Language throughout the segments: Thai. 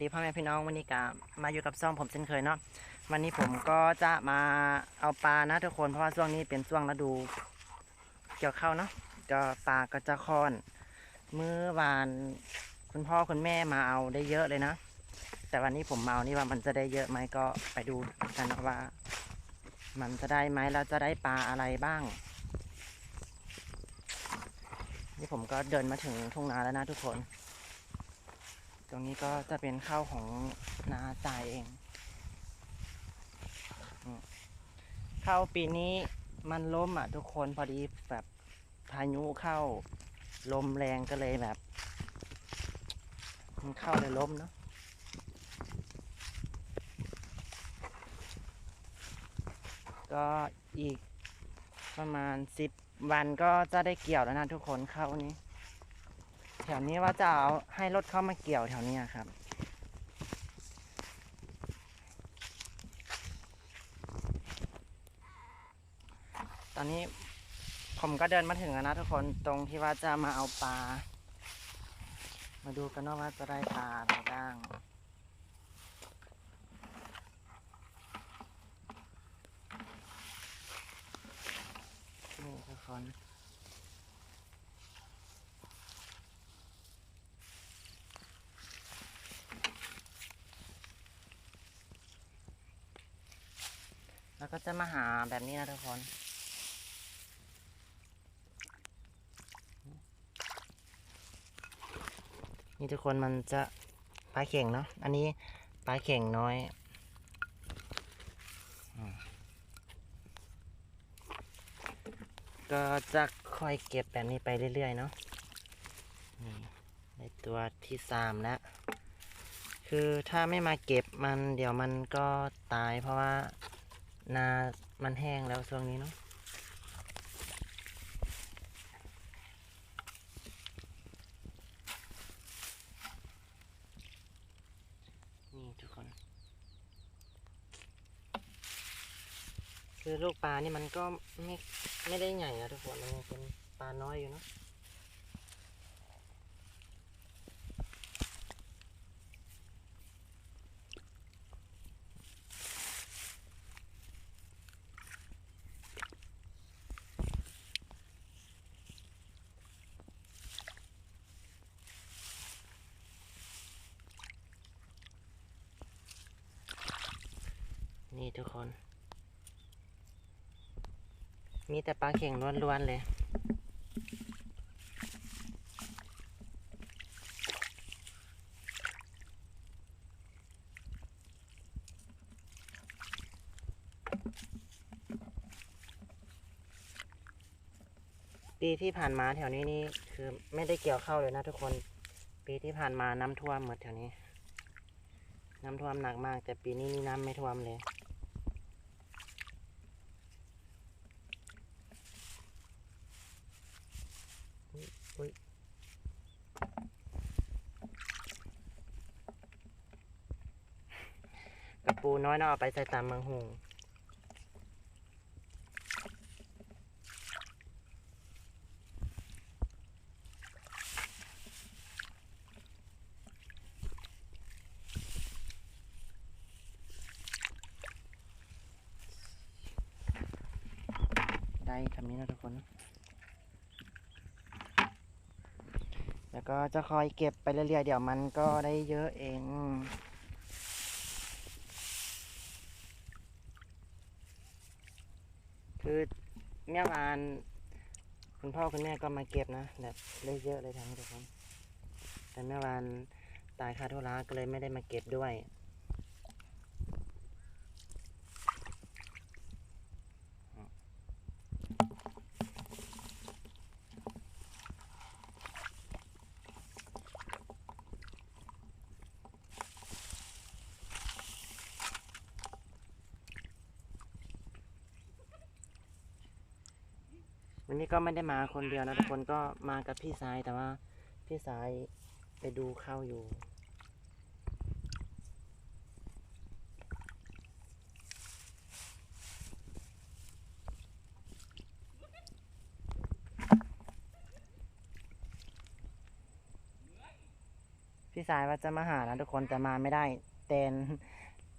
ดีพ่อแม่พี่น้องวันนี้ก็มาอยู่กับซ่องผมเช่นเคยเนาะวันนี้ผมก็จะมาเอาปลานะทุกคนเพราะว่าช่วงนี้เป็นช่วงฤดู เกี่ยวข้าวเนาะก็ปลาก็จะคอนเมื่อวานคุณพ่อคุณแม่มาเอาได้เยอะเลยนะ แต่วันนี้ผมมาเอานี่ว่ามันจะได้เยอะไหมก็ไปดูกันนะว่า มันจะได้ไหมแล้วจะได้ปลาอะไรบ้าง นี่ผมก็เดินมาถึงทุ่งนาแล้วนะทุกคน ตรงนี้ก็จะเป็นข้าวของนาจ่ายเอง ข้าวปีนี้มันล้มอะทุกคนพอดีแบบพายุเข้าลมแรงก็เลยแบบ มันเข้าเลยล้มเนาะก็อีกประมาณสิบวันก็จะได้เกี่ยวแล้วนะทุกคนเข้านี้ แถวนี้ว่าจะเอาให้รถเข้ามาเกี่ยวแถวนี้ครับ ตอนนี้ผมก็เดินมาถึงแล้วนะทุกคนตรงที่ว่าจะมาเอาปลา มาดูกันว่าจะได้ปลาอะไรบ้างนี่ทุกคน แล้วก็จะมาหาแบบนี้นะทุกคนนี่ทุกคนมันจะปลาเข่งเนาะอันนี้ปลาเข่งน้อยก็จะค่อยเก็บแบบนี้ไปเรื่อยๆเนาะนี่ในตัวที่สามแล้วคือถ้าไม่มาเก็บมันเดี๋ยวมันก็ตายเพราะว่า นามันแห้งแล้วช่วงนี้เนาะนี่ทุกคน คือลูกปลานี่มันก็ไม่ไม่ได้ใหญ่นะทุกคนมันเป็นปลาน้อยอยู่เนาะ นี่ทุกคน มีแต่ปลาเข่งล้วนๆเลยปีที่ผ่านมาแถวนี้นี่คือไม่ได้เกี่ยวเข้าเลยนะทุกคน ปีที่ผ่านมาน้ำท่วมหมดแถวนี้ น้ำท่วมหนักมาก แต่ปีนี้นี่น้ำไม่ท่วมเลย อุ๊ยกระปูน้อยเนาเอาไปใส่ตามเมืองหงได้คำนี้นะทุกคน แล้วก็จะคอยเก็บไปเรื่อยๆ เดี๋ยวมันก็ได้เยอะเองคือเมื่อวานคุณพ่อคุณแม่ก็มาเก็บนะแบบได้เยอะเลยทั้งทุกคนแต่เมื่อวานตายคาโทราก็เลยไม่ได้มาเก็บด้วย วันนี้ก็ไม่ได้มาคนเดียวนะทุกคนก็มากับพี่สายแต่ว่าพี่สายไปดูข้าวอยู่พี่พี่สายว่าจะมาหานะทุกคนแต่มาไม่ได้แตน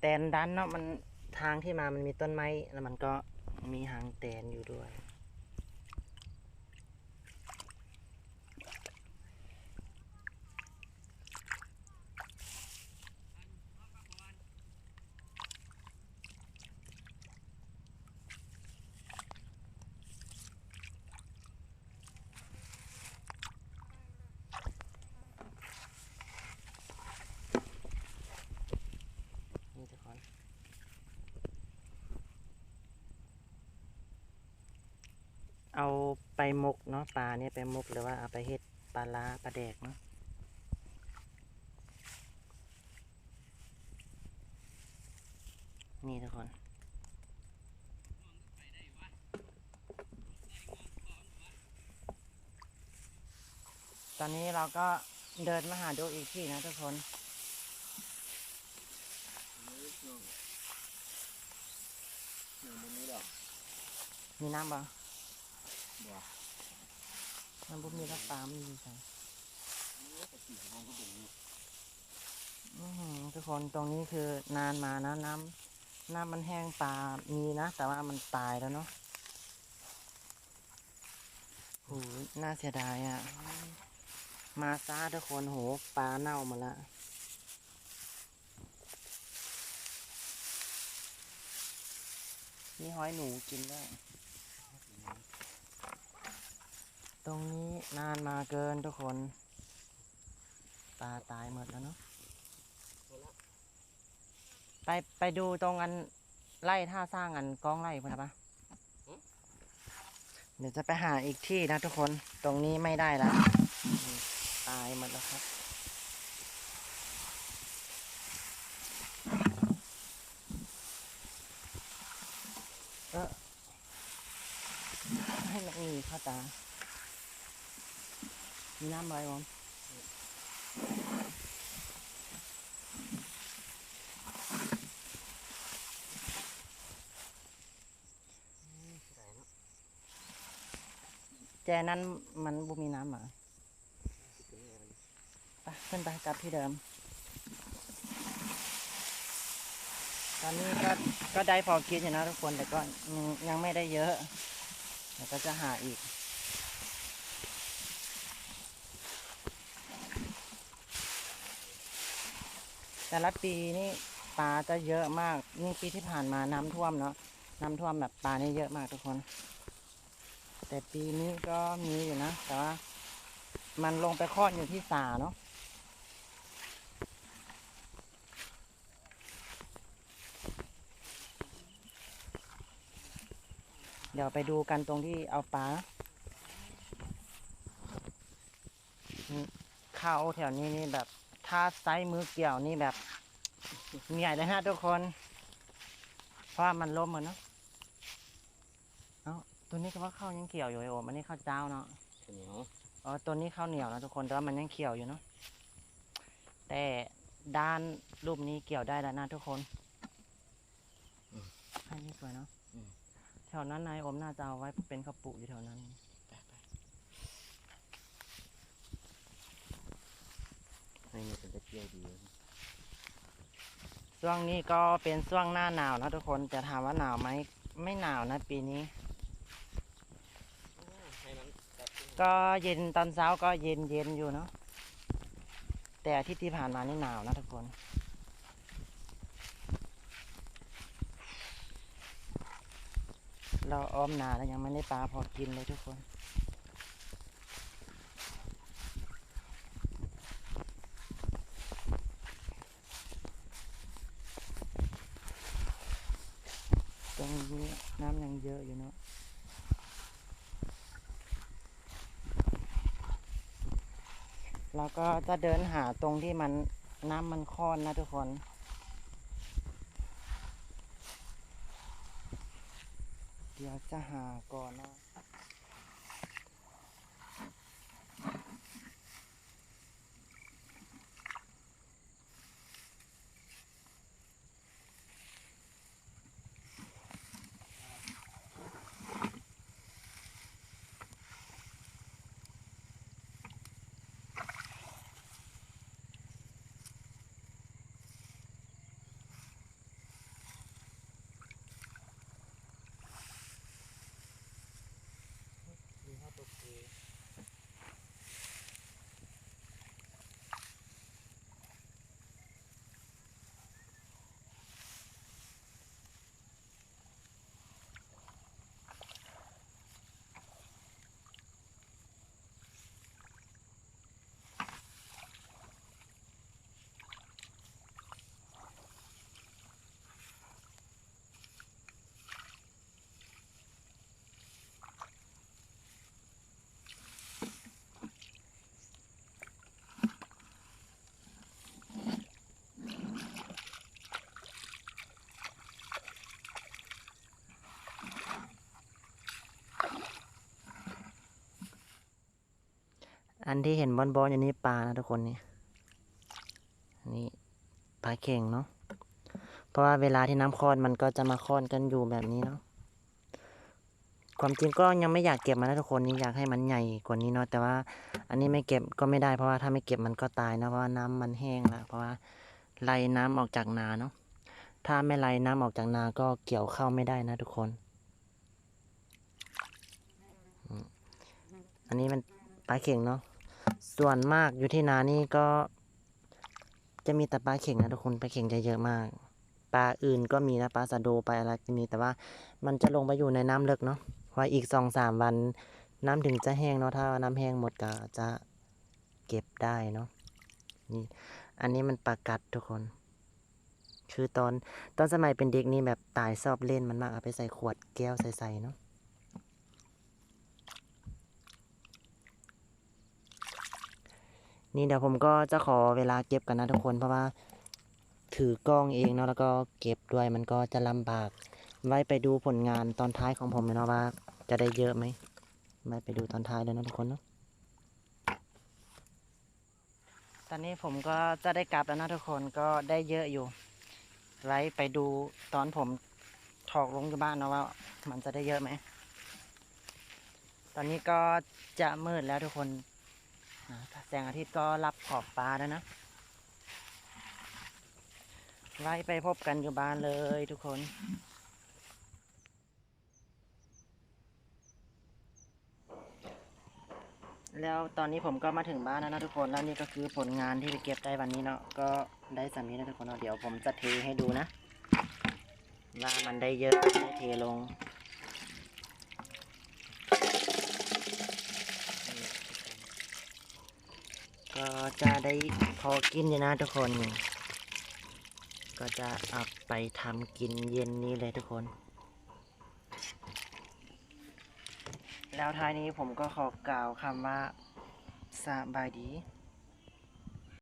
แตนดันเนาะมันทางที่มามันมีต้นไม้แล้วมันก็มีหางแตนอยู่ด้วย นี่ทุกคน เอาไปมกเนาะปลาเนี่ยไปมกหรือว่าเอาไปเฮ็ดปลาลาปลาแดกเนาะนี่ทุกคนตอนนี้เราก็เดินมาหาดูอีกที่นะทุกคน มีน้ำบ่ บ่มันบุมีรักปลาไม่มีใส่อื้อหือทุกคนตรงนี้คือนานมานะน้ำน้ำมันแห้งปลามีนะ แต่ว่ามันตายแล้วเนาะโหน่าเสียดายอะ มาซาทุกคนโหปลาเน่ามาละมีหอยหนูกินได้ ต รงนี้นานมาเกินทุกคนปลาตายหมดแล้วเนาะไปไปดูตรงอันไล่ท่าสร้างอันกองไล่พุ่นนะปะเดี๋ยวจะไปหาอีกที่นะทุกคนตรงนี้ไม่ได้แล้ว ตายหมดแล้วครับ เออให้มันมีเข้าตา มีน้ำอะไรวะแจนั้นมันบุมีน้ำเหรอไปขึ้นไปกลับที่เดิม ตอนนี้ก็ก็ได้พอกินอยู่นะทุกคนแต่ก็ยังยังไม่ได้เยอะเดี๋ยวก็จะหาอีก แต่ละปีนี่ปลาจะเยอะมาก นี่ปีที่ผ่านมาน้ำท่วมเนาะน้ำท่วมแบบปลานี่เยอะมากทุกคน แต่ปีนี้ก็มีอยู่นะ แต่ว่ามันลงไปคลอดอยู่ที่สาเนาะเดี๋ยวไปดูกันตรงที่เอาปลาเข้าแถวนี้นี่แบบ ถ้าไซส์มือเกี่ยวนี่แบบเหนื่อยเลยฮะทุกคนเพราะว่ามันล้มเหมือนเนาะเอ้าตัวนี้ก็ว่าข้าวยังเกี่ยวอยู่ไอโอมอันนี้ข้าวเจ้าเนาะเหนียวอ๋อตัวนี้ข้าวเหนียวนะทุกคนแต่ว่ามันยังเขียวอยู่เนาะแต่ด้านรูปนี้เกี่ยวได้แล้วนะทุกคนให้นี่สวยเนาะแถวนั้นนายโอมน่าจะเอาไว้เป็นข้าวปุอยู่แถวนั้น ให้มันเป็นตะเกียบดีช่วงนี้ก็เป็นช่วงหน้าหนาวนะทุกคนจะถามว่าหนาวไหมไม่หนาวนะปีนี้ ก็เย็นตอนเช้าก็เย็นเย็นอยู่เนาะแต่อาทิตย์ที่ผ่านมานี่หนาวนะทุกคนเราอ้อมนาแล้วยังไม่ได้ปลาพอกินเลยทุกคน ตรงนี้น้ำยังเยอะอยู่เนาะ เราก็จะเดินหาตรงที่มันน้ำมันค้อนนะทุกคนเดี๋ยวจะหาก่อนนะ อันที่เห็นบอลบอลอย่างนี้ปลานะทุกคนนี่อันนี่ปลาเข่งเนาะเพราะว่าเวลาที่น้ำคลอดมันก็จะมาคลอดกันอยู่แบบนี้เนาะความจริงก็ยังไม่อยากเก็บมันนะทุกคนนี่อยากให้มันใหญ่กว่านี้เนาะแต่ว่า อันนี้ไม่เก็บก็ไม่ได้เพราะว่าถ้าไม่เก็บมันก็ตายนะเพราะว่าน้ำมันแห้งแล้วเพราะว่าไล่น้ำออกจากนาเนาะถ้าไม่ไล่น้ำออกจากนาก็เกี่ยวเข้าไม่ได้นะทุกคน อันนี้มันปลาเข่งเนาะ ส่วนมากอยู่ที่นานี่ก็ จะมีแต่ปลาเข่งนะทุกคนปลาเข่งจะเยอะมาก ปลาอื่นก็มีนะปลาสะโดปลาอะไรก็มีแต่ว่ามันจะลงไปอยู่ในน้ำลึกเนาะพราอีกสองสามวัน น้ำถึงจะแห้งเนาะถ้าน้ำแห้งหมดก็จะเก็บได้เนาะนี่อันนี้มันปลากัดทุกคน คือตอนตอนสมัยเป็นเด็กนี่แบบตายชอบเล่นมันมากเอาไปใส่ขวดแก้วใส่ๆเนาะ นี่เดี๋ยวผมก็จะขอเวลาเก็บกันนะทุกคนเพราะว่า ถือกล้องเองเนาะแล้วก็เก็บด้วยมันก็จะลำบาก ไว้ไปดูผลงานตอนท้ายของผมเนาะว่า จะได้เยอะไหมไว้ไปดูตอนท้ายเลยนะทุกคนเนาะตอนนี้ผมก็จะได้กลับแล้วนะทุกคนก็ได้เยอะอยู่ ไว้ไปดูตอนผมถอกลงอยู่บ้านเนาะว่า มันจะได้เยอะไหมตอนนี้ก็จะมืดแล้วทุกคน แสงอาทิตย์ก็รับขอบฟ้าแล้วนะไว้ไปพบกันอยู่บ้านเลยทุกคนแล้วตอนนี้ผมก็มาถึงบ้านแล้วนะทุกคนแล้วนี่ก็คือผลงานที่ไปเก็บได้วันนี้เนาะก็ได้สามีนะทุกคนเนาะเดี๋ยวผมจะเทให้ดูนะว่ามันได้เยอะได้เทลง ก็จะได้พอกินอยู่นะทุกคน ก็จะเอาไปทำกินเย็นนี้เลยทุกคน แล้วท้ายนี้ผมก็ขอกล่าวคำว่าสบายดี